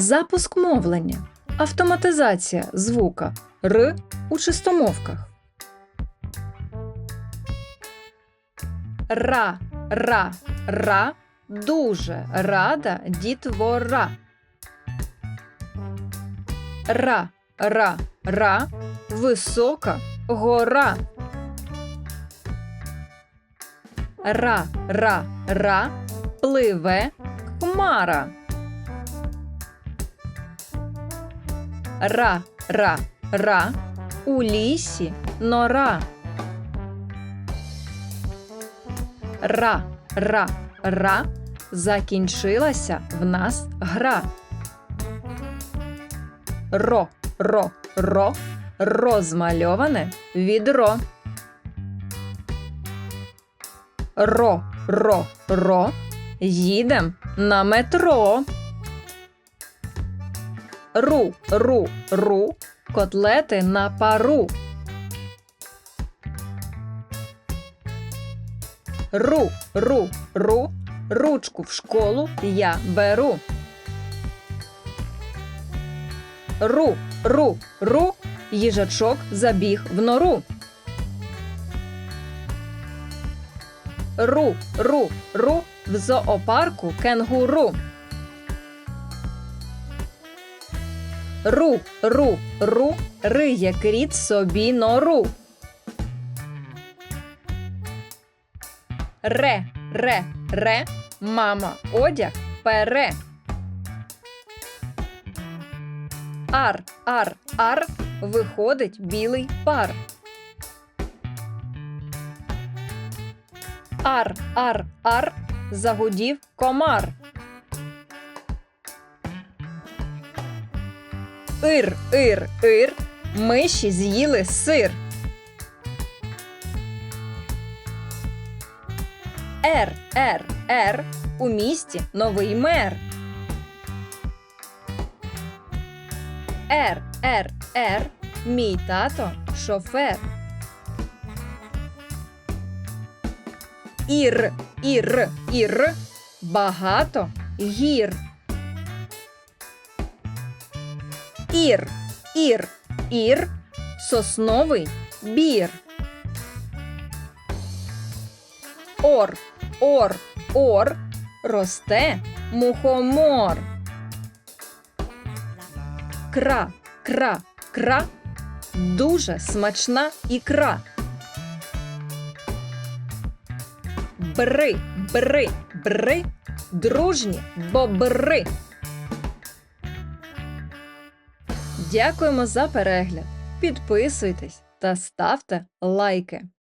Запуск мовлення. Автоматизація звука Р у чистомовках. Ра, ра, ра. Дуже рада дітвора. Ра, ра, ра. Висока гора. Ра, ра, ра. Пливе хмара. Ра, ра, ра. У лісі нора. Ра, ра, ра. Закінчилася в нас гра. Ро, ро, ро. Розмальоване відро. Ро, ро, ро. Їдем на метро. Ру, ру, ру. Котлети на пару. Ру, ру, ру. Ручку в школу я беру. Ру, ру, ру. Їжачок забіг в нору. Ру, ру, ру. В зоопарку кенгуру. Ру, ру, ру. Риє кріт собі нору. Ре, ре, ре. Мама одяг пере. Ар, ар, ар. Виходить білий пар. Ар, ар, ар. Загудів комар. Ир, ир, ир. Миші з'їли сир. Р, Р, Р. У місті новий мер. Р, Р, Р. Мій тато шофер. Ір, ір, ір. Багато гір. Ір, ір, ір. Сосновий бір. Ор, ор, ор. Росте мухомор. Кра, кра, кра. Дуже смачна ікра. Бри, бри, бри. Дружні бобри. Дякуємо за перегляд. Підписуйтесь та ставте лайки.